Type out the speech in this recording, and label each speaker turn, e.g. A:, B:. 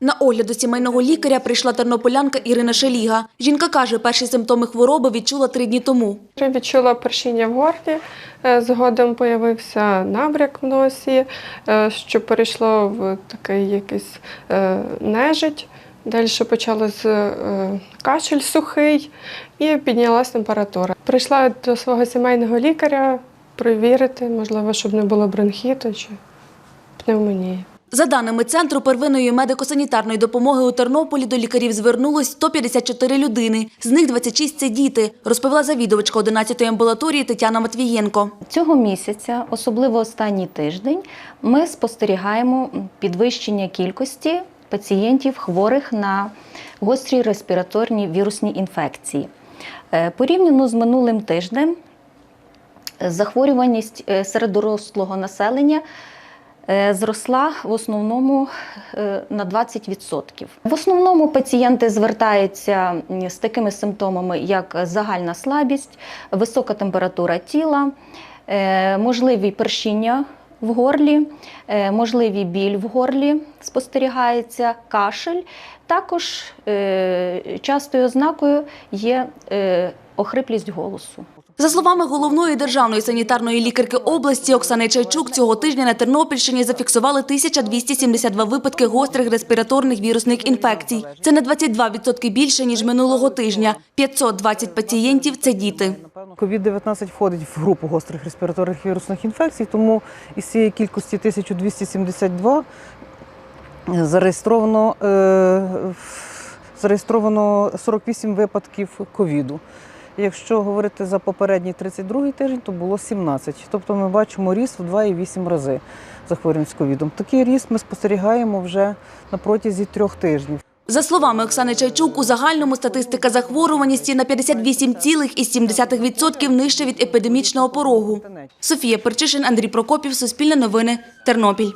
A: На огляд до сімейного лікаря прийшла тернополянка Ірина Шеліга. Жінка каже, перші симптоми хвороби відчула три дні тому.
B: Відчула першіння в горлі, е, згодом появився набряк в носі, е, що перейшло в такий якийсь е, нежить. Далі почалося е, кашель сухий і піднялась температура. Прийшла до свого сімейного лікаря перевірити, можливо, щоб не було бронхіту чи пневмонії.
A: За даними Центру первинної медико-санітарної допомоги у Тернополі до лікарів звернулось 154 людини. З них 26 – це діти, розповіла завідувачка 11-ї амбулаторії Тетяна Матвієнко.
C: Цього місяця, особливо останній тиждень, ми спостерігаємо підвищення кількості пацієнтів хворих на гострі респіраторні вірусні інфекції. Е, Порівняно з минулим тижнем, е, захворюваність е, серед дорослого населення зросла в основному е, на 20%. В основному пацієнти звертаються з такими симптомами, як загальна слабість, висока температура тіла, е, можливі першіння в горлі, е, можливий біль в горлі спостерігається, кашель. Також е, частою ознакою є е, охриплість голосу.
A: За словами головної державної санітарної лікарки області Оксани Чайчук, цього тижня на Тернопільщині зафіксували 1272 випадки гострих респіраторних вірусних інфекцій. Це на 22% більше, ніж минулого тижня. 520 пацієнтів – це діти.
D: COVID-19 входить в групу гострих респіраторних вірусних інфекцій, тому із цієї кількості 1272 зареєстровано, е, зареєстровано 48 випадків ковіду. Якщо говорити за попередній 32 тиждень, то було 17. Тобто ми бачимо ріст в 2,8 рази захворювань з ковідом. Такий ріст ми спостерігаємо вже на протязі трьох тижнів.
A: За словами Оксани Чайчук, у загальному статистика захворюваності на 58,7% нижче від епідемічного порогу. Софія Перчишин, Андрій Прокопів, Суспільне новини, Тернопіль.